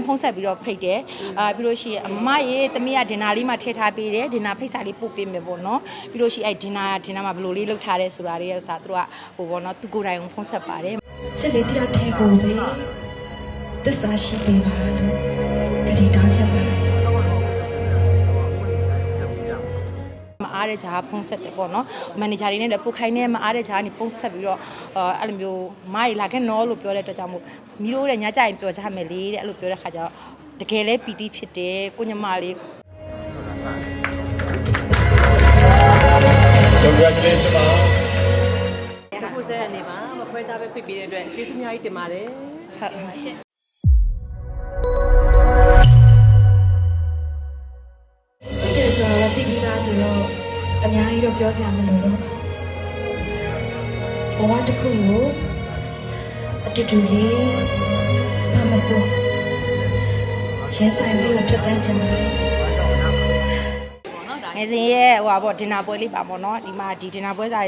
င်ဖုန်းဆက်ပြီးတော့ဖိတ်တယ်အာပြီးလို့ရှိရင်အမရေတမီးကဒင်နာလေးမှထည့်ထားပေးတယ်ဒင်နာဖိတ်စာလေးပို့ပေးမယ်ပေါ့နော်ပြီးလို့ရှိရင်အဲ့ဒင်နာဒင်နာမှာဘယ်လိုလေးလုပ်ထားတယ်ဆိုတာလေးဥစ္စာသူတို့ကဟိုပေါ့နော်သူကိုယ်တိုင်ဖုန်းဆက်ပါတယ်ချစ်လေးတယောက်ထဲကိုပဲသစ္စာရှိပေးပါလို့ကြည်တောင်းချင်ပါ မအားတဲ့ဂျာဖုန်းဆက်တယ်ပေါ့နော်မန်နေဂျာတွေနဲ့လည်းပုတ်ခိုင်းနေမအားတဲ့ဂျာကနေဖုန်းဆက်ပြီးတော့အာအဲ့လိုမျိုးမားရီလာခဲ့နော်လို့ပြောတဲ့အတွက်ကြောင့်မို့မီးတို့တဲ့ညကြရင်ပြောကြမယ်လေတဲ့အဲ့လိုပြောတဲ့ခါကျတော့တကယ်လဲပီတိဖြစ်တယ်ကိုညမလေး Congratulations ပါစကူဆဲအနေမှာမခွဲခြားပဲဖိတ်ပေးတဲ့အတွက်ကျေးဇူးအများကြီးတင်ပါတယ်ဟုတ် ပြောစရာမလိုတော့ဘဝတစ်ခုကိုအတူတူလေးဘာမဆိုရင်ဆိုင်ပြီးတော့ဖြတ်တန်းချင်ပါတယ်ငယ်စဉ်ရဲ့ဟိုပါပေါ့ဒင်နာပွဲလေးပါပေါ့နော်ဒီမှာဒီဒင်နာပွဲစား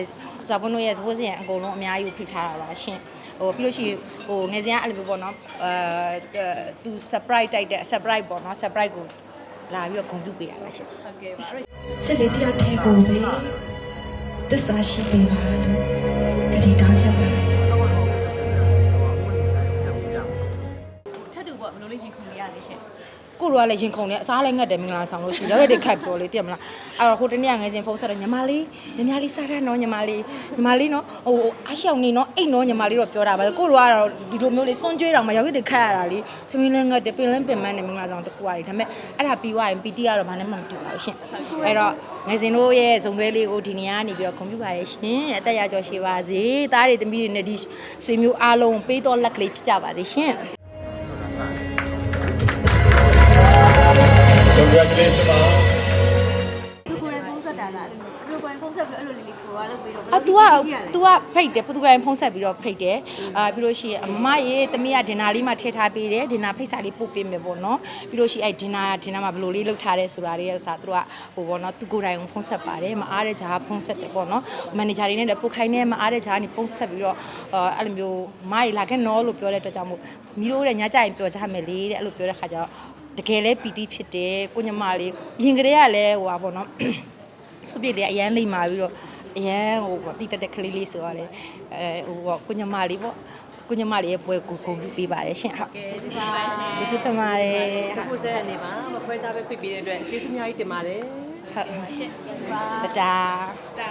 ဇာပွန်းတို့ရဲ့စပိုးစင်အကုန်လုံးအများကြီးဖိတ်ထားတာပါရှင်ဟိုပြီးလို့ရှိရင်ဟိုငယ်စဉ်ကအဲ့လိုမျိုးပေါ့နော်အဲသူ surprise တိုက်တဲ့ surprise ပေါ့နော် surprise ကို လာပြီးတော့ဂုဏ်ပြုပေးတာပါရှင်ဟုတ်ကဲ့ပါချစ်လေးတယောက်ထဲကိုပဲသစ္စာရှိပေးပါလို့ကြည်တောင်းချင်ပါတယ်ထပ်တူပေါ့ဘယ်လိုလေးရင်ခုန်နေရလဲရှင့် ကိုလိုကလည်းရင်ခုန်တယ်အစားလည်းငတ်တယ်မင်္ဂလာဆောင်လို့ရှိရင်ရောက်ရတဲ့ခတ်ပြောလေးသိရမလားအဲ့တော့ဟိုတနေ့ကငယ်စဉ်ဖုန်းဆက်တော့ညီမလေးညီမလေးစားရနော်ညီမလေးညီမလေးနော်ဟိုအားရှောင်နေနော်အိတ်နော်ညီမလေးတော့ပြောတာပါကိုလိုကတော့ဒီလိုမျိုးလေးစွန့်ကြွေးတောင်မှရောက်ရတဲ့ခတ်ရတာလေသမီးလည်းငတ်တယ်ပင်လည်းပင်မန်းတယ်မင်္ဂလာဆောင်တစ်ခုရတယ်ဒါပေမဲ့အဲ့ဒါပြီးသွားရင်ပီတီကတော့ဘာနဲ့မှမတူပါဘူးရှင်အဲ့တော့ငယ်စဉ်တို့ရဲ့ဇုံတွဲလေးကိုဒီနေရာကနေပြီးတော့ကွန်ပျူတာရဲ့ရှင်အသက်ရကျော်ရှိပါစေသားတွေသမီးတွေနဲ့ဒီဆွေမျိုးအားလုံးပေးတော်လက်ကလေးဖြစ်ကြပါစေရှင် Congratulations ပါသူကိုယ်တိုင်ဖုန်းဆက်တာလားသူကိုယ်တိုင်ဖုန်းဆက်ပြီးအဲ့လိုလေးလေးကိုကလုပ်ပြီးတော့အာ तू က तू ကဖိတ်တယ်ပုတူကိုင်ဖုန်းဆက်ပြီးတော့ဖိတ်တယ်အာပြီးလို့ရှိရင်အမရေတမီးကဒင်နာလေးမှထည့်ထားပေးတယ်ဒင်နာဖိတ်စာလေးပို့ပေးမယ်ပေါ့နော်ပြီးလို့ရှိရင်အဲ့ဒင်နာဒင်နာမှာဘယ်လိုလေးလုပ်ထားတယ်ဆိုတာလေးဥစ္စာသူတို့ကဟိုပေါ့နော်သူကိုယ်တိုင်ဖုန်းဆက်ပါတယ်မအားတဲ့ဂျာဖုန်းဆက်တယ်ပေါ့နော်မန်နေဂျာတွေနဲ့လည်းပုတ်ခိုင်းနေမအားတဲ့ဂျာကနေဖုန်းဆက်ပြီးတော့အာအဲ့လိုမျိုးမားရီလာခဲ့နော်လို့ပြောတဲ့အတွက်ကြောင့်မို့မီးတို့တဲ့ညကြရင်ပြောကြမယ်လေတဲ့အဲ့လိုပြောတဲ့ခါကျတော့ တကယ်လဲပီတိဖြစ်တယ်ကိုညမလေးရင်ကလေးကလည်းဟိုပါပေါ့နော်စုပ်ပြည့်လေးအရန်လိမ့်မာပြီးတော့အရန်ဟိုပေါ့တိတက်တက်ကလေးလေးဆိုရတယ်အဲဟိုပေါ့ကိုညမလေးပေါ့ကိုညမလေးရဲ့ပွဲကိုဂုဏ်ပြုပေးပါတယ်ရှင်ဟုတ်ကျေးဇူးပါရှင်ကျေးဇူးတင်ပါတယ်စကူဆဲအနေမှာမခွဲခြားပဲဖိတ်ပေးတဲ့အတွက်ကျေးဇူးအများကြီးတင်ပါတယ်ဟုတ်ရှင်ကျေးဇူးပါတတာတာ